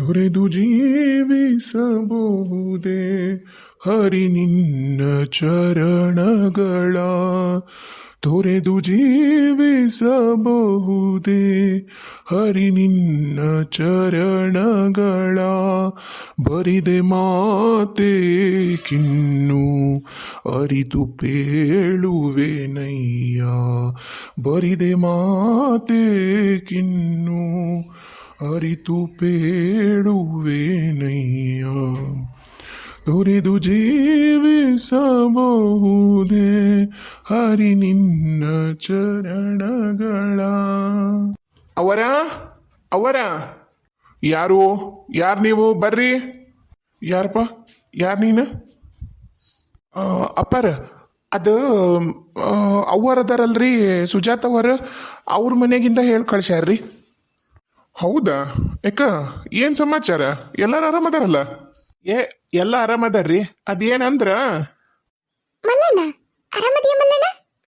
ತೊರೆದು ಜೀವಿಸಬಹುದೇ? ಹರಿ ನಿನ್ನ ಚರಣಗಳ ತೊರೆದು ಜೀವಿಸಬಹುದೇ? ಹರಿ ನಿನ್ನ ಚರಣಗಳ ಬರಿದೆ ಮಾತೆ ಕಿನ್ನು ಅರಿತು ಪೇಳುವೆನಯ್ಯ. ಬರಿದೆ ಮಾತೆ ಕಿನ್ನು ಅರಿತು ಪೇಳುವೆನಯ್ಯ. ತೊರೆದು ಜೀವಿಸಬಹುದೇ ಹರಿ ನಿನ್ನ ಚರಣಗಳ. ಅವರ ಅವರ. ಯಾರು ಯಾರು ನೀವು? ಬರ್ರಿ. ಯಾರಪ್ಪ? ಯಾರು ನೀನು? ಅಪ್ಪರ. ಅದ ಅವ್ವರದಾರಲ್ರಿ ಸುಜಾತ ಅವರ ಅವ್ರ ಮನೆಗಿಂದ ಹೇಳಿ ಕಳ್ಸ್ಯಾರ್ರಿ. ಹೌದಾ? ಯಾಕ ಏನ್ ಸಮಾಚಾರ? ಎಲ್ಲಾರು ಆರಾಮದಾರಲ್ಲ? ಏ ಎಲ್ಲ ಆರಾಮದಾರ್ರಿ? ಅದೇನಂದ್ರ? ಮಲ್ಲಣ್ಣ ಆರಾಮದಿಯ ಮಲ್ಲಣ್ಣ?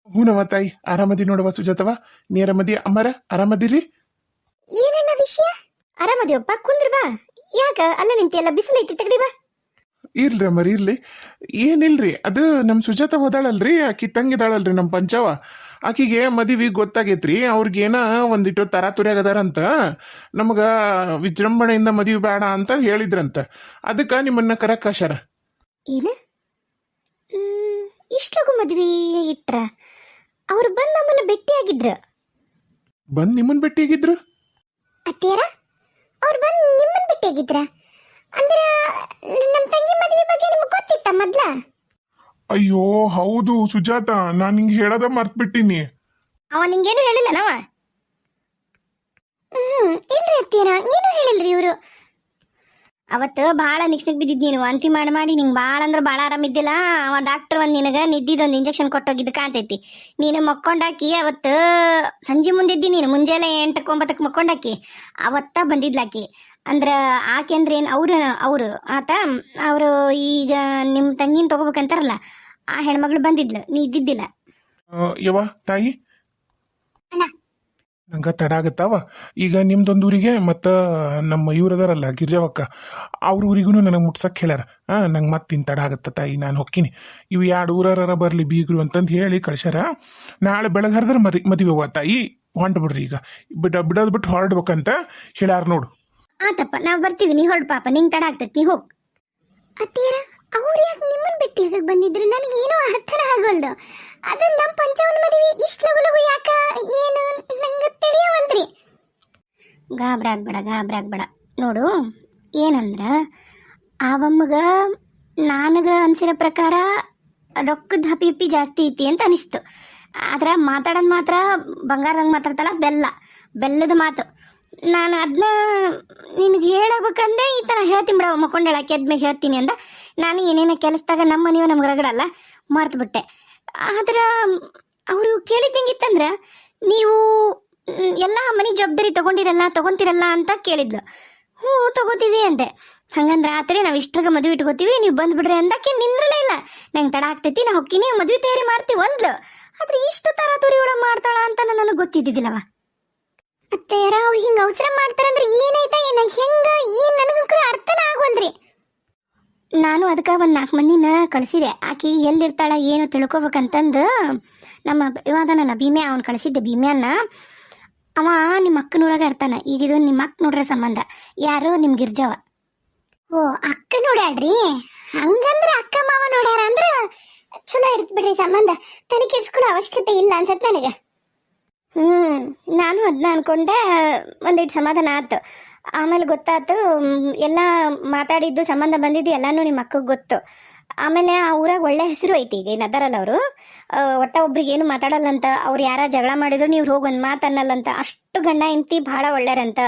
ಹೂನವ ತಾಯಿ ಆರಾಮದಿ ನೋಡುವ ಸುಜಾತವ ನೀ ಅರಮದಿ ಅಮ್ಮರ ಆರಾಮದಿರಿ? ಏನಣ್ಣ ವಿಷಯ? ಆರಾಮದಿಯಪ್ಪ ಕುಂದ್ರ ಬಾ. ಯಾಕ ಅಲ್ಲ ನಿಂತಿಯಲ್ಲ ಬಿಸಿಲೈತಿ ತಗಡಿ ಬಾ. ಇರ್ಲಿ ಅಮ್ಮ ಇರ್ಲಿ. ಏನಿಲ್ರಿ ಅದು ನಮ್ಮ ಸುಜಾತ ಹೋದಾಳಲ್ರಿ ಆಕಿ ತಂಗಿದಾಳಲ್ರಿ ನಮ್ಮ ಪಂಚವ. ಆಕಿಗೆ ಮದುವೆ ಗೊತ್ತಾಗೈತ್ರಿ ಅವ್ರಿಗೇನ ಒಂದಿಟ್ಟು ತರಾತುರ್ಯಾಗದಾರಂತ ನಮಗ ವಿಜೃಂಭಣೆಯಿಂದ ಮದುವೆ ಬೇಡ ಅಂತ ಹೇಳಿದ್ರಂತ. ಅದಕ್ಕೆ ನಿಮ್ಮನ್ನ ಕರಕಾಶಾರ ಏನು? ಇಷ್ಟೊಗು ಮದ್ವಿ ಇಟ್ರ? ಅವ್ರು ಬಂದು ನಮ್ಮನ್ನ ಭೇಟಿಯಾಗಿದ್ರ? ಬಂದು ನಿಮ್ಮನ್ನ ಭೇಟಿಯಾಗಿದ್ರು? ಅತ್ತೆಯರ ಅವ್ರು ಬಂದು ನಿಮ್ಮನ್ನ ಭೇಟಿಯಾಗಿದ್ರ? ಅಂದ್ರ ನಮ್ ತಂಗಿ ಮದ್ವೆ ಬಗ್ಗೆ ನಿಮ್ಗೆ ಅಯ್ಯೋ ಹೌದು ಸುಜಾತ ನಾನು ನಿಂಗೆ ಹೇಳದ ಮರ್ತ್ಬಿಟ್ಟಿನಿ. ಅವ ನಿಂಗೇನು ಹೇಳಿಲ್ಲ ನಾವ ಹ್ಮ್ ಇಲ್ರಿ ಅತ್ತೀರ ಏನು ಹೇಳಿಲ್ರಿ ಇವರು. ಅವತ್ತು ಭಾಳ ನಿಕ್ಷಕ್ ಬಿದ್ದಿದ್ ನೀನು ವಾಂತಿ ಮಾಡಿ ಮಾಡಿ ನಿಂಗೆ ಭಾಳ ಅಂದ್ರೆ ಭಾಳ ಆರಾಮಿದ್ದಿಲ್ಲ ಅವ ಡಾಕ್ಟರ್ ಒಂದು ನಿನಗೆ ನಿದ್ದಿದೊಂದು ಇಂಜೆಕ್ಷನ್ ಕೊಟ್ಟೋಗಿದ್ದು ಕಾಣ್ತೈತಿ ನೀನು ಮಕ್ಕೊಂಡಾಕಿ ಅವತ್ತು ಸಂಜೆ ಮುಂದಿದ್ದಿ ನೀನು ಮುಂಜಾನೆ ಎಂಟಕ್ಕೆ ಒಂಬತ್ತಕ್ಕೆ ಮಕ್ಕೊಂಡಾಕಿ ಅವತ್ತ ಬಂದಿದ್ಲಾಕಿ. ಅಂದ್ರೆ ಆಕೆ ಅಂದ್ರೆ ಏನು ಅವ್ರು ಅವರು ಆತ ಅವರು ಈಗ ನಿಮ್ಮ ತಂಗಿನ ತಗೋಬೇಕಂತಾರಲ್ಲ ಆ ಹೆಣ್ಮಗಳು ಬಂದಿದ್ಲು ನೀ ಇದ್ದಿದ್ದಿಲ್ಲ. ಯವ್ವ ತಾಯಿ? ಅಣ್ಣ. ನಂಗ ತಡ ಆಗತ್ತಾವ. ಈಗ ನಿಮ್ದೊಂದು ಊರಿಗೆ ಮತ್ತ ನಮ್ಮ ಇವ್ರದಾರಲ್ಲ ಗಿರ್ಜಾವಕ್ಕ ಅವ್ರ ಊರಿಗೂ ನನಗೆ ಮುಟ್ಸಕ್ ಹೇಳ್ಯಾರ. ಹಾಂ ನಂಗೆ ಮತ್ತಿನ್ ತಡ ಆಗತ್ತ ತಾಯಿ ನಾನು ಹೊಕ್ಕಿನಿ. ಇವು ಎರಡು ಊರಾರ ಬರಲಿ ಬೀಗರು ಅಂತಂದು ಹೇಳಿ ಕಳ್ಸ್ಯಾರ. ನಾಳೆ ಬೆಳಗ್ಗೆ ಹರಿದ್ರೆ ಮದಿ ಮದುವೆ ತಾಯಿ ಹೊಂಟ್ಬಿಡ್ರಿ ಈಗ. ಬಿಡ ಬಿಡೋದು ಬಿಟ್ಟು ಹೊರಡ್ಬೇಕಂತ ಹೇಳ್ಯಾರ ನೋಡು. ಆತಪ್ಪ ನಾವು ಬರ್ತೀವಿ. ನೀ ಹೊರಡು ಪಾಪ ನಿಂಗೆ ತಡ ಆಗ್ತೈತಿ ನೀ ಹೋಗ್. ಅತ್ತೀರ ಅವ್ರು ಯಾಕೆ ನಿಮ್ಮನ್ನ ಭೇಟಿಯಾಗಕ್ಕೆ ಬಂದಿದ್ರು? ನನಗೆ ಏನೋ ಅರ್ಥನ ಆಗೋಲ್ದು. ಅದು ನಮ್ಮ ಪಂಚವನ ಮದುವೆ ಇಷ್ಟು ಲಗು ಲಗು ಯಾಕ ಏನು ನಂಗೆ ತಿಳಿಯವಲ್ದ್ರಿ? ಗಾಬ್ರ ಆಗ್ಬೇಡ ನೋಡು ಏನಂದ್ರ ಆವಮ್ಮಗ ನನಗ ಅನ್ಸಿರೋ ಪ್ರಕಾರ ರೊಕ್ಕದ ಹಪಿ ಹಪಿ ಜಾಸ್ತಿ ಐತಿ ಅಂತ ಅನಿಸ್ತು. ಆದ್ರೆ ಮಾತಾಡೋದು ಮಾತ್ರ ಬಂಗಾರದಂಗೆ ಮಾತಾಡ್ತಾಳ ಬೆಲ್ಲ. ಬೆಲ್ಲದ ಮಾತು. ನಾನು ಅದನ್ನ ನಿನಗೆ ಹೇಳಬೇಕಂದೆ ಈ ಥರ ಹೇಳ್ತೀನಿ ಬಿಡವ ಮಕ್ಕೊಂಡಳ ಕೆದ್ಮೇಗೆ ಹೇಳ್ತೀನಿ ಅಂದ. ನಾನು ಏನೇನೋ ಕೆಲಸದಾಗ ನಮ್ಮ ಮನೆಯವ ನಮ್ಗೆ ರಗಡಲ್ಲ ಮರ್ತು ಬಿಟ್ಟೆ. ಆದ್ರೆ ಅವರು ಕೇಳಿದ್ದಂಗಿತ್ತಂದ್ರೆ ನೀವು ಎಲ್ಲ ಮನೆ ಜವಾಬ್ದಾರಿ ತಗೊಂಡಿರಲ್ಲ, ತಗೊಂತಿರಲ್ಲ ಅಂತ ಕೇಳಿದ್ಲು. ಹ್ಞೂ, ತಗೋತೀವಿ ಅಂದೆ. ಹಂಗಂದ್ರೆ ಆತರೆ ನಾವು ಇಷ್ಟ್ರಾಗ ಮದುವೆ ಇಟ್ಕೋತೀವಿ, ನೀವು ಬಂದ್ಬಿಡ್ರಿ ಅಂದಕ್ಕೆ ನಿಂದ್ರಲೇ ಇಲ್ಲ. ನಂಗೆ ತಡ ಆಗ್ತೈತಿ, ನಾ ಹೊಕ್ಕಿನಿ ಮದುವೆ ತಯಾರಿ ಮಾಡ್ತೀವಿ ಒಂದ್ಲು ಆದ್ರೆ ಇಷ್ಟು ತರಾತುರಿ ಒಳಗೆ ಮಾಡ್ತಾಳ ಅಂತ ನನಗೆ ಗೊತ್ತಿದ್ದಿದ್ದಿಲ್ಲವ ಅವ್ರು ಹಿಂಗ ಅವಸರ ಮಾಡ್ತಾರಂದ್ರೆ ಏನಾಯ್ತಾ ಏನ? ಹೆಂಗ, ಏನ್? ನನಗಂಕರ ಅರ್ಥನ ಆಗೋಲ್ರಿ ನಾನು ಅದಕ್ಕೆ ಒಂದು ನಾಲ್ಕು ಮಂದಿನ ಕಳಿಸಿದೆ. ಆಕಿ ಎಲ್ಲಿರ್ತಾಳ, ಏನು ತಿಳ್ಕೊಬೇಕಂತಂದು ನಮ್ಮ ಇವಾದನಲ್ಲ, ಭೀಮೆ ಅವ್ನು ಕಳಿಸಿದ್ದೆ ಭೀಮ್ಯಾನ ಅವ ನಿಮ್ಮ ಅಕ್ಕನೊಳಗೆ ಇರ್ತಾನ. ಈಗ ಇದು ನಿಮ್ಮ ಅಕ್ಕ ನೋಡ್ರ ಸಂಬಂಧ. ಯಾರು ನಿಮ್ ಗಿರ್ಜವ. ಓ, ಅಕ್ಕ ನೋಡ್ಯಾಡ್ರಿ ಹಂಗಂದ್ರೆ ಅಕ್ಕ ಮಾವ ನೋಡ್ಯಾರ ಅಂದ್ರ ಚಲೋ ಇರ್ತ್ ಬಿಡ್ರಿ ಸಂಬಂಧ. ತಲೆ ಕೆಡ್ಸ್ಕೊಳ್ಳೋ ಅವಶ್ಯಕತೆ ಇಲ್ಲ ಅನ್ಸತ್ ನನಗೆ. ಹ್ಮ್, ನಾನು ಅದನ್ನ ಅನ್ಕೊಂಡೆ ಒಂದಿಟ್ಟು ಸಮಾಧಾನ ಆಯ್ತು. ಆಮೇಲೆ ಗೊತ್ತಾಯ್ತು ಎಲ್ಲ ಮಾತಾಡಿದ್ದು ಸಂಬಂಧ ಬಂದಿದ್ದು ಎಲ್ಲಾನು ನಿಮ್ಮ ಅಕ್ಕಗೆ ಗೊತ್ತು. ಆಮೇಲೆ ಆ ಊರಾಗ ಒಳ್ಳೆ ಹೆಸರು ಐತಿ ಈಗ ಏನು ಅದಾರಲ್ಲ ಅವರು. ಒಟ್ಟ ಒಬ್ರಿಗೆ ಏನು ಮಾತಾಡಲ್ಲಂತ ಅವ್ರು ಯಾರ ಜಗಳ ಮಾಡಿದ್ರು ನೀವು ಹೋಗಿ ಒಂದು ಮಾತು ಅನ್ನಲ್ಲಂತ ಅಷ್ಟು ಗಂಡ ಇಂತಿ ಭಾಳ ಒಳ್ಳೆಯರಂತ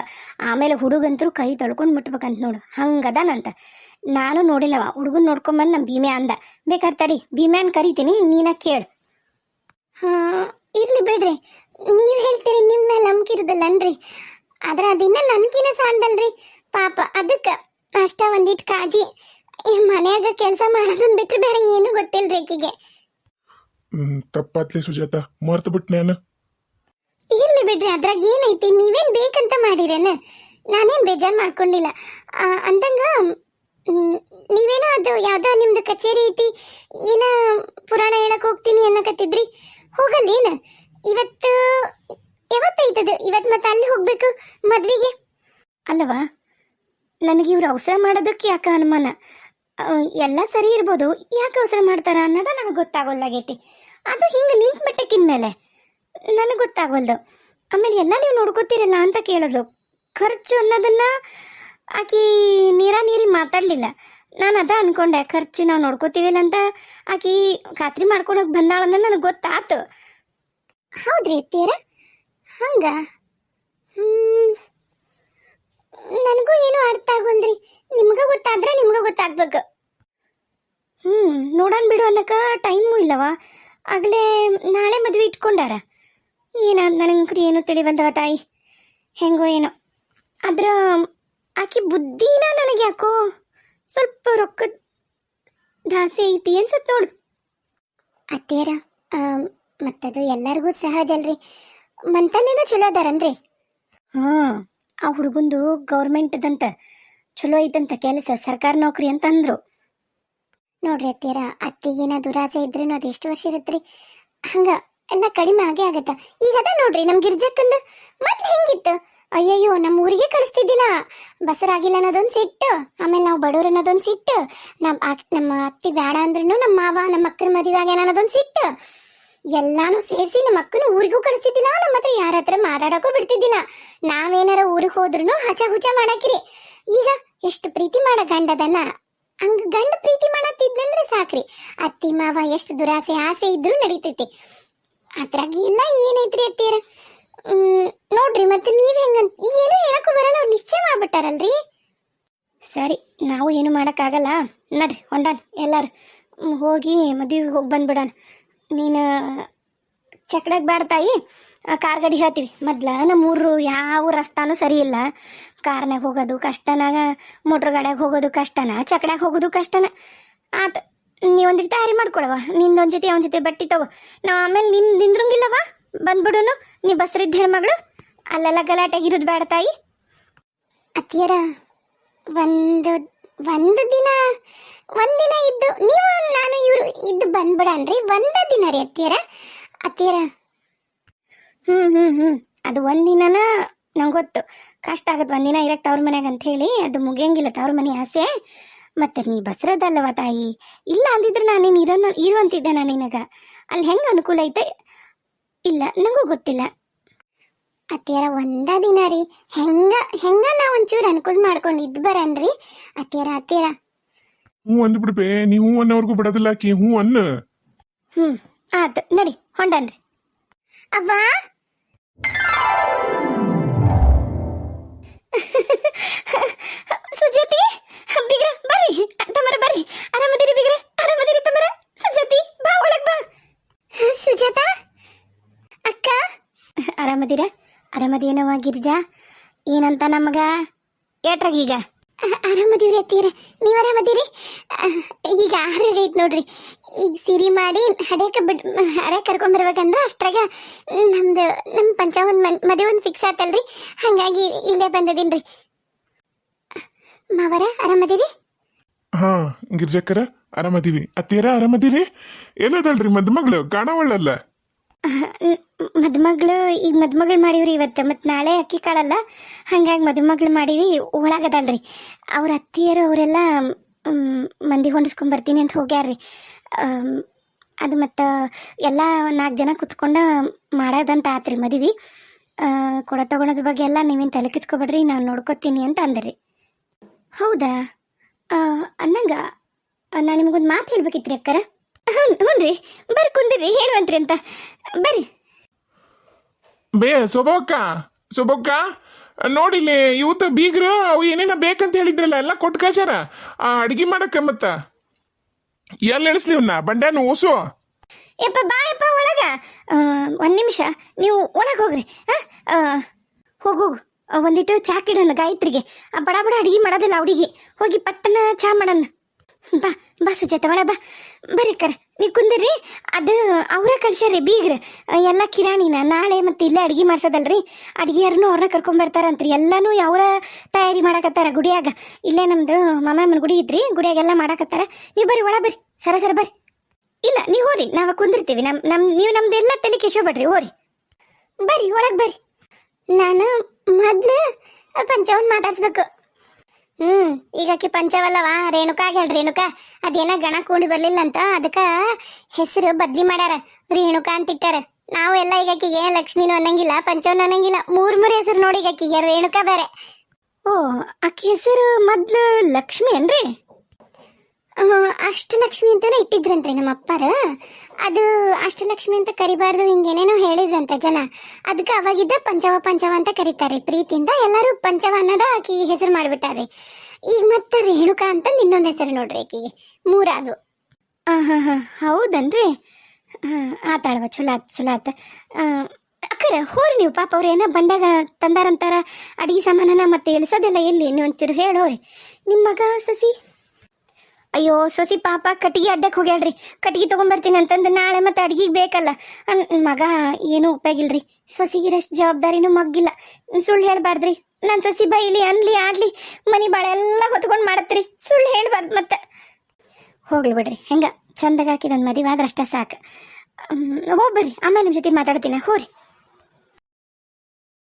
ಆಮೇಲೆ ಹುಡುಗಂತರೂ ಕೈ ತೊಳ್ಕೊಂಡು ಮುಟ್ಬೇಕಂತ ನೋಡು ಹಂಗದಾನಂತ ನಾನು ನೋಡಿಲ್ಲವ, ಹುಡುಗನ್ ನೋಡ್ಕೊಂಬಂದು ನಮ್ಮ ಭೀಮೆ ಅಂದ. ಬೇಕಾದ್ರೆ ತಡಿ, ಭೀಮ್ಯಾನ್ ಕರಿತೀನಿ, ನೀನ ಕೇಳು. ಹಾ ಇರ್ಲಿ ಬಿಡ್ರಿ ನೀವ್ ಹೇಳ್ತೀರಿ ನಿಮ್ಮ ಮೇಲೆ ನಂಬಿಕೆ ಇರುದಲ್ಲನ್ರಿ. ಆದ್ರ ಅದಿನ್ನ ನನ್ಕಿನ ಸಾಂದಲ್ರಿ ಪಾಪ ಅದಕ್ಕೆ ಅಷ್ಟ ಒಂದಿಟ್ ಕಾಜಿ. ಮನ್ಯಾಗ ಕೆಲಸ ಮಾಡೋದನ್ ಬಿಟ್ರೆ ಬೇರೆ ಏನು ಗೊತ್ತಿಲ್ರಿ ಆಕಿಗೆ. ತಪ್ಪಾತ್ಲಿ ಸುಜಾತ ಮರ್ತು ಬಿಟ್ ನಾನು? ಇರ್ಲಿ ಬಿಡ್ರಿ ಅದ್ರಾಗ ಏನೈತಿ? ನೀವೇನ್ ಬೇಕಂತ ಮಾಡಿರೇನ? ನಾನೇನ್ ಬೇಜಾರು ಮಾಡ್ಕೊಂಡಿಲ್ಲ. ಅಂದಂಗ ನೀವೇನೋ ಅದು ಯಾವ್ದೋ ನಿಮ್ದು ಕಚೇರಿ ಐತಿ ಏನ ಪುರಾಣ ಹೇಳಕ್ ಹೋಗ್ತೀನಿ ಅನ್ನಕತ್ತಿದ್ರಿ? ಹೋಗಲ್ಲೇನ? ಇವತ್ತು ಯಾವತ್ತೈತದು ಇವತ್ತು ಮತ್ತೆ ಅಲ್ಲಿ ಹೋಗ್ಬೇಕು, ಮದ್ವಿಗೆ? ಅಲ್ಲವಾ, ನನಗೆ ಇವ್ರು ಅವಸರ ಮಾಡೋದಕ್ಕೆ ಯಾಕೆ ಅನುಮಾನ? ಎಲ್ಲ ಸರಿ ಇರ್ಬೋದು, ಯಾಕೆ ಅವಸರ ಮಾಡ್ತಾರ ಅನ್ನೋದ ನನಗೆ ಗೊತ್ತಾಗೋಲ್ಲಾಗೈತಿ. ಅದು ಹಿಂಗೆ ನಿಂತ ಮಟ್ಟಕ್ಕಿನ ಮೇಲೆ. ನನಗೆ ಗೊತ್ತಾಗೋಲ್ದು. ಆಮೇಲೆ ಎಲ್ಲ ನೀವು ನೋಡ್ಕೋತೀರಲ್ಲ ಅಂತ ಕೇಳೋದು. ಖರ್ಚು ಅನ್ನೋದನ್ನ ಆಕಿ ನೀರ ನೀರಿ ಮಾತಾಡಲಿಲ್ಲ. ನಾನು ಅದ ಅನ್ಕೊಂಡೆ, ಖರ್ಚು ನಾವು ನೋಡ್ಕೋತೀವಿಲ್ಲ ಅಂತ ಆಕಿ ಖಾತ್ರಿ ಮಾಡ್ಕೊಳಕ್ ಬಂದಾಳ ನನಗೆ ಗೊತ್ತಾತು. ಹೌದ್ರಿ ಅತ್ತೀರ ಹಂಗ? ನನಗೂ ಏನು ಅರ್ಥ ಆಗೊಂದ್ರಿ. ನಿಮ್ಗ ಗೊತ್ತಾದ್ರೆ ನಿಮ್ಗ ಗೊತ್ತಾಗ್ಬೇಕು. ಹ್ಮ್, ನೋಡೋಣ ಬಿಡು ಅನ್ನಕ ಟೈಮು ಇಲ್ಲವ? ಆಗ್ಲೇ ನಾಳೆ ಮದ್ವೆ ಇಟ್ಕೊಂಡಾರ? ಏನ ನನಗೆ ಏನು ತಿಳಿವಲ್ದವ ತಾಯಿ? ಹೆಂಗೋ ಏನೋ. ಆದ್ರ ಆಕಿ ಬುದ್ಧಿನ ನನಗೆ ಯಾಕೋ ಸ್ವಲ್ಪ ರೊಕ್ಕದ ದಾಸೆ ಐತಿ ಅನ್ಸತ್ ನೋಡು. ಅತ್ತೇರ ಮತ್ತದು ಎಲ್ಲರಿಗೂ ಸಹಜ ಅಲ್ರಿ. ಮಂತನೇನ ಚಲೋ ಅದಾರನ್ರಿ ಹ್ಮ್ ಆ ಹುಡುಗಂದು ಗೌರ್ಮೆಂಟ್ದಂತ ಚಲೋ ಐತಂತ ಕೆಲಸ ಸರ್ಕಾರ ನೌಕರಿ ಅಂತ ಅಂದ್ರು ನೋಡ್ರಿ ಅತ್ತೀರ ಅತ್ತಿಗೇನ ದುರಾಸೆ ಇದ್ರೂ ಅದು ಎಷ್ಟು ವರ್ಷ ಇರತ್ರಿ? ಹಂಗ ಎಲ್ಲ ಕಡಿಮೆ ಆಗೇ ಆಗತ್ತ. ಈಗ ಅದ ನೋಡ್ರಿ ನಮ್ ಗಿರ್ಜಕ್ಕಂದ ಮೊದ್ಲು ಹೆಂಗಿತ್ತು? ಅಯ್ಯಯ್ಯೋ ನಮ್ಮ ಊರಿಗೆ ಕಳಿಸ್ತಿದ್ದಿಲ್ಲ. ಬಸರಾಗಿಲ್ಲ ಅನ್ನೋದೊಂದು ಸಿಟ್ಟು ಆಮೇಲೆ ನಾವು ಬಡವ್ರು ಅನ್ನೋದೊಂದು ಸಿಟ್ಟು ನಮ್ಮ ನಮ್ಮ ಅತ್ತಿ ಬೇಡ ಅಂದ್ರೂ ನಮ್ಮ ಮಾವ ನಮ್ಮ ಅಕ್ಕನ ಮದುವೆ ಆಗ್ಯಾನ ಅನ್ನೋದೊಂದು ಸಿಟ್ಟು. ಎಲ್ಲಾನು ಸೇರಿಸಿ ನಮ್ಮ ಅಕ್ಕನ ಊರಿಗೂ ಕಳಿಸ್ತಿದ್ದಿಲ್ಲ, ನಮ್ಮ ಹತ್ರ ಯಾರ ಹತ್ರ ಮಾತಾಡಕ್ಕೂ ಬಿಡ್ತಿದ್ದಿಲ್ಲ. ನಾವೇನಾರ ಊರಿಗೆ ಹೋದ್ರು ಹಚ ಹುಚ ಮಾಡಾಕಿರಿ ಈಗ ಎಷ್ಟು ಪ್ರೀತಿ ಮಾಡ ಗಂಡದನ್ನ. ಹಂಗ ಗಂಡ ಪ್ರೀತಿ ಮಾಡತ್ತಿದ್ನಂದ್ರೆ ಸಾಕ್ರಿ. ಅತ್ತಿ, ಮಾವ, ಎಷ್ಟು ದುರಾಸೆ, ಆಸೆ ಇದ್ರೂ ನಡೀತೈತಿ. ಅದ್ರಾಗ ಇಲ್ಲ ಏನೈತ್ರಿ ಅತ್ತೀರ ನೋಡ್ರಿ, ಮತ್ತೆ ನೀವ್ ಹೆಂಗ ಏನು ಹೇಳಕ್ಕೂ ಬರಲ್ಲ, ಅವ್ರು ನಿಶ್ಚಯ ಮಾಡ್ಬಿಟ್ಟಾರಲ್ರಿ? ಸರಿ, ನಾವು ಏನು ಮಾಡೋಕ್ಕಾಗಲ್ಲ. ನಡ್ರಿ, ಹೊಂಡಾನ್, ಎಲ್ಲಾರು. ಹೋಗಿ ಮದುವೆಗೆ ಹೋಗಿ ಬಂದ್ಬಿಡೋಣ. ನೀನು ಚಕ್ಡಾಗ ಬೇಡ ತಾಯಿ. ಕಾರ್ ಗಾಡಿ ಹೇಳ್ತೀವಿ. ಮೊದ್ಲ ನಮ್ಮೂರು ಯಾವ ರಸ್ತಾನೂ ಸರಿ ಇಲ್ಲ. ಕಾರ್ನಾಗ ಹೋಗೋದು ಕಷ್ಟನಾಗ, ಮೋಟ್ರ್ ಗಾಡ್ಯಾಗ ಹೋಗೋದು ಕಷ್ಟನ ಚಕ್ಡಾಗ ಹೋಗೋದು ಕಷ್ಟನ. ಆತ ನೀವೊಂದಿಟ್ಟು ತಯಾರಿ ಮಾಡ್ಕೊಳವ ನಿಂದೊಂದ್ ಜೊತೆ, ಅವನ ಜೊತೆ ಬಟ್ಟೆ ತಗೋ. ನಾ ಆಮೇಲೆ ನಿನ್ ನಿಂದ್ರಂಗಿಲ್ಲವ ಬಂದ್ಬಿಡುನು. ನೀ ಬಸ್ರಿದ್ದ ಹೆಣ್ಮಗಳು. ಅಲ್ಲೆಲ್ಲ ಗಲಾಟೆಗಿರೋದು ಬೇಡ ತಾಯಿ. ಅತ್ತಿಯರ, ಒಂದು ಒಂದು ದಿನ ಒಂದಿನ ಇದ್ದು, ನೀವು, ನಾನು, ಇವರು ಇದ್ದು ಬಂದ್ಬಿಡನ್ರಿ ಒಂದ ದಿನ ರೀ ಅತ್ತಿಯರ. ಅತ್ತಿಯರ, ಹ್ಮ್ ಹ್ಮ್ ಹ್ಮ್. ಅದು ಒಂದಿನನ ನಂಗೆ ಗೊತ್ತು. ಕಷ್ಟ ಆಗತ್ತೆ ಒಂದಿನ ಇರಕ್ಕೆ ತವ್ರ ಮನ್ಯಾಗ ಅಂತ ಹೇಳಿ ಅದು ಮುಗಿಯಂಗಿಲ್ಲ ತವ್ರ ಮನೆ ಆಸೆ. ಮತ್ತೆ ನೀ ಬಸರದಲ್ಲವ ತಾಯಿ. ಇಲ್ಲ ಅಂದಿದ್ರೆ ನಾನೇನು ಇರೋ ಇರುವಂತಿದ್ದೆ ನಾನು ನಿನಗ. ಅಲ್ಲಿ ಹೆಂಗೆ ಅನುಕೂಲ ಐತೆ? ಇಲ್ಲ, ನಂಗೂ ಗೊತ್ತಿಲ್ಲ. ಅತ್ತಿಯರ ಒಂದ ದಿನ ರೀ. ಹೆಂಗ ಹೆಂಗ ನಾ ಒಂಚೂರು ಅನುಕೂಲ ಮಾಡ್ಕೊಂಡು ಇದ್ ಬರನ್ರಿ ಅತ್ತಿಯರ ಅತ್ತಿಯರ. ಹ್ಞೂ ಅಂದ್ಬಿಡ್ಬೇ ನೀ ಹ್ಞೂ ಅನ್ನೋರ್ಗೂ ಬಿಡೋದಿಲ್ಲ ಕಿ ಹ್ಞೂ ಅನ್ನ. ಹ್ಮ್ ಆತು ನಡಿ ಹೊಂಡನ್ರಿ. ಅವ್ವ? ಸುಜಾತಿ ಬಿಗ್ರ ಬರ್ರಿ. ತಮರ ಬರ್ರಿ. ಆರಾಮದಿರಿ ಬಿಗ್ರ ಆರಾಮದಿರಿ ತಮರ ಸುಜಾತಿ ಬಾ ಒಳಗ್ ಬಾ. ಸುಜಾತ? ಅಕ್ಕ? ಆರಾಮದಿರ? ಆರಾಮದೇನವ ಗಿರಿಜಾ ಏನಂತ ನಮಗ? ಏಟ್ರಾಗೀಗ ಆರಾಮದಿವ್ರಿ ಅತ್ತೀರ ನೀವು ಆರಾಮದಿರಿ ಈಗ ಆರಾಗೈತ್ ನೋಡ್ರಿ. ಈಗ ಸಿರಿ ಮಾಡಿ ಹಡ್ಯಾಕ ಬಿಡ್ ಹಡೆ ಕರ್ಕೊಂಬರ್ಬೇಕಂದ್ರೆ ಅಷ್ಟ್ರಾಗ ನಮ್ದು ನಮ್ಮ ಪಂಚಾವನ್ ಮನ್, ಮದುವೆ ಒಂದು ಫಿಕ್ಸ್ ಆತಲ್ರಿ. ಹಾಗಾಗಿ ಇಲ್ಲೇ ಬಂದದಿನ್ರಿ. ಮಾವರ ಆರಾಮದಿರಿ ಹಾ ಗಿರ್ಜಕ್ಕರ ಆರಾಮದೀವಿ ಅತ್ತೀರ ಆರಾಮದೀರಿ ಏನದಲ್ರಿ ಮದ್ಮಗಳು? ಕಾಣವಳ್ಳಲ್ಲ? ಮದುಮಗಳು ಈಗ ಮದುಮಗಳು ಮಾಡೀವ್ರಿ ಇವತ್ತು, ಮತ್ತು ನಾಳೆ ಅಕ್ಕಿ ಕಾಳಲ್ಲ. ಹಂಗಾಗಿ ಮದುಮಗಳು ಮಾಡೀವಿ, ಒಳಗದಲ್ರಿ. ಅವ್ರ ಅತ್ತಿಯರು, ಅವರೆಲ್ಲ ಮಂದಿ ಹೊಂಡಿಸ್ಕೊಂಬರ್ತೀನಿ ಅಂತ ಹೋಗ್ಯಾರ್ರಿ. ಅದು ಮತ್ತು ಎಲ್ಲ ನಾಲ್ಕು ಜನ ಕುತ್ಕೊಂಡು ಮಾಡೋದಂತ ಆತ್ರಿ ಮದುವೆ. ಕೊಡ ತಗೊಳೋದ್ರ ಬಗ್ಗೆ ಎಲ್ಲ ನೀವೇನು ತಲೆ ಕೆಡ್ಸ್ಕೊಬೇಡ್ರಿ, ನಾನು ನೋಡ್ಕೊತೀನಿ ಅಂತ ಅಂದ್ರಿ. ಹೌದಾ? ಅಂದಂಗ ನಾನು ನಿಮ್ಗೊಂದು ಮಾತು ಹೇಳ್ಬೇಕಿತ್ರಿ ಅಕ್ಕರ? ಹ್ಞೂ ರೀ ಬರ್ರಿ ಕುಂದಿರಿ ಹೇಳುವಂತ್ರಿ ಅಂತ. ಬರ್ರಿ. ಬೇ ಸೊಬಕ್ಕ ಸೊಬಕ್ಕ ನೋಡಿಲ್ಲಿ ಇವತ್ತು ಬೀಗ್ರು ಅವು ಏನೇನ ಬೇಕಂತ ಹೇಳಿದ್ರಲ್ಲ ಎಲ್ಲ ಕೊಟ್ಟು ಕಳ್ಸ್ಯಾರ. ಆ ಅಡ್ಗೆ ಮಾಡಕ್ಕೆ ಮತ್ತ. ಎಲ್ಲಿ ಇಳಿಸ್ಲಿ ಇವ್ನ? ಬಂಡ್ಯಾನು ಓಸು? ಯಪ್ಪ ಬಾಯಪ್ಪ ಒಳಗ. ಒಂದು ನಿಮಿಷ. ನೀವು ಒಳಗೆ ಹೋಗ್ರಿ. ಹಾಂ ಹೋಗು ಒಂದಿಟ್ಟು ಚಾ ಕಿಡೋಣ ಗಾಯತ್ರಿಗೆ. ಆ ಬಡ ಬಡ ಅಡಿಗೆ ಮಾಡೋದಿಲ್ಲ ಹುಡುಗಿ. ಹೋಗಿ ಪಟ್ಟನ ಚಾ ಮಾಡೋಣ. ಬಾ. ಬಾ ಸುಜಾತ ಒಳ ಬಾ. ಬರ್ರಿ ಕರ. ನೀವು ಕುಂದಿರಿ. ಅದು ಅವರ ಕಳ್ಸ್ಯಾರಿ ಬೀಗ್ರ. ಎಲ್ಲ ಕಿರಾಣಿನ ನಾಳೆ ಮತ್ತೆ ಇಲ್ಲೇ ಅಡ್ಗೆ ಮಾಡ್ಸೋದಲ್ರಿ. ಅಡ್ಗೆಯಾರನು ಅವ್ರನ್ನ ಕರ್ಕೊಂಬರ್ತಾರಂತ್ರಿ ಎಲ್ಲಾನು ಅವರ ತಯಾರಿ ಮಾಡಕತ್ತಾರ ಗುಡಿಯಾಗ. ಇಲ್ಲೇ ನಮ್ಮದು ಮಾಮಮ್ಮನ ಗುಡಿ ಇದ್ರಿ. ಗುಡಿಯಾಗೆಲ್ಲ ಮಾಡಕತ್ತಾರ. ನೀವು ಬರ್ರಿ ಒಳ ಬರ್ರಿ. ಸರ ಸರ, ಬರ್ರಿ. ಇಲ್ಲ, ನೀವು ಹೋರಿ ನಾವು ಕುಂದಿರ್ತೀವಿ. ನಮ್ ನಮ್, ನೀವು ನಮ್ದೆಲ್ಲ ತಲೆ ಕೆಶೋಬೇಡ್ರಿ ಹೋರಿ ಬರ್ರಿ, ಒಳಗೆ ಬರ್ರಿ. ನಾನು ಮೊದಲು ಪಂಚವನ್ ಮಾತಾಡ್ಸ್ಬೇಕು. ಹ್ಮ್, ಈಗ ಆಕಿ ಪಂಚವಲ್ಲವಾ? ರೇಣುಕಾ ಆಗ್ಯಾಳ ರೇಣುಕಾ. ಅದೇನ ಗಣ ಕೂಡಿ ಬರ್ಲಿಲ್ಲ ಅಂತ ಅದಕ್ಕ ಹೆಸರು ಬದ್ಲಿ ಮಾಡ್ಯಾರ. ರೇಣುಕಾ ಅಂತ ಇಟ್ಟಾರ. ನಾವು ಎಲ್ಲ ಈಗ ಆಕಿಗೆ ಲಕ್ಷ್ಮಿನೂ ಅನ್ನಂಗಿಲ್ಲ, ಪಂಚವನ್ ಅನ್ನಂಗಿಲ್ಲ. ಮೂರ್ ಮೂರ್ ಹೆಸರು ನೋಡಿ ಈಗ ಆಕಿಗೆ, ರೇಣುಕಾ ಬೇರೆ. ಓ, ಆಕಿ ಹೆಸರು ಮೊದ್ಲು ಲಕ್ಷ್ಮಿ ಏನ್ರಿ? ಅಷ್ಟಲಕ್ಷ್ಮಿ ಅಂತಾನೆ ಇಟ್ಟಿದ್ರಂತೆ ನಮ್ಮ ಅಪ್ಪಾರ. ಅದು ಅಷ್ಟಲಕ್ಷ್ಮಿ ಅಂತ ಕರಿಬಾರ್ದು, ಹಿಂಗೇನೇನೋ ಹೇಳಿದ್ರಂತ ಜನ. ಅದಕ್ಕೆ ಅವಾಗಿದ್ದ ಪಂಚವ ಪಂಚವ ಅಂತ ಕರೀತಾರೆ ಪ್ರೀತಿಯಿಂದ. ಎಲ್ಲರೂ ಪಂಚವ ಅನ್ನದ ಆಕಿ ಹೆಸರು ಮಾಡಿಬಿಟ್ಟಾರ್ರಿ ಈಗ ಮತ್ತೆ ರೇಣುಕಾ ಅಂತ ಇನ್ನೊಂದು ಹೆಸರು ನೋಡ್ರಿ ಆಕಿಗೆ. ಮೂರಾದು. ಹಾಂ ಹೌದನ್ರಿ? ಹಾಂ ಆತಾಳವ ಚಲೋ ಆತ್, ಚಲೋ ಆತ. ಅಕ್ಕರ, ಹೋರಿ ನೀವು ಪಾಪ ಅವ್ರು ಏನೋ ಬಂಡಾಗ ತಂದಾರಂತಾರ, ಅಡಿಗೆ ಸಾಮಾನನ ಮತ್ತೆ ಇಳಿಸೋದೆಲ್ಲ ಎಲ್ಲಿ ನೀವು ಒಂಚೂರು ಹೇಳೋರಿ. ನಿಮ್ಮ ಮಗ ಸಸಿ? ಅಯ್ಯೋ, ಸೊಸಿ ಪಾಪ, ಕಟ್ಟಿಗೆ ಅಡ್ಡಕ್ಕೆ ಹೋಗ್ಯಾಳ್ರಿ. ಕಟ್ಟಿಗೆ ತಗೊಂಬರ್ತೀನಿ ಅಂತಂದು ನಾಳೆ ಮತ್ತೆ ಅಡ್ಗಿಗೆ ಬೇಕಲ್ಲ. ಮಗ, ಏನೂ ಉಪಯೋಗಿಲ್ರಿ. ಸೊಸಿಗಿರಷ್ಟು ಜವಾಬ್ದಾರಿನೂ ಮಗ್ಗಿಲ್ಲ. ಸುಳ್ಳು ಹೇಳ್ಬಾರ್ದ್ರಿ. ನನ್ನ ಸೊಸಿ ಬೈಲಿ, ಅನ್ಲಿ, ಆಡ್ಲಿ, ಮನಿ ಬಾಳೆ ಎಲ್ಲ ಹೊತ್ಕೊಂಡು ಮಾಡತ್ರಿ. ಸುಳ್ಳು ಹೇಳ್ಬಾರ್ದು ಮತ್ತೆ. ಹೋಗ್ಲಿ ಬಿಡ್ರಿ, ಹೆಂಗ? ಚಂದಾಗ ಹಾಕಿದೊಂದು ಮದುವೆ ಸಾಕು. ಹೋಗ್ಬರ್ರಿ, ಆಮೇಲೆ ನಿಮ್ಮ ಜೊತೆ ಮಾತಾಡ್ತೀನಿ. ಹೋರಿ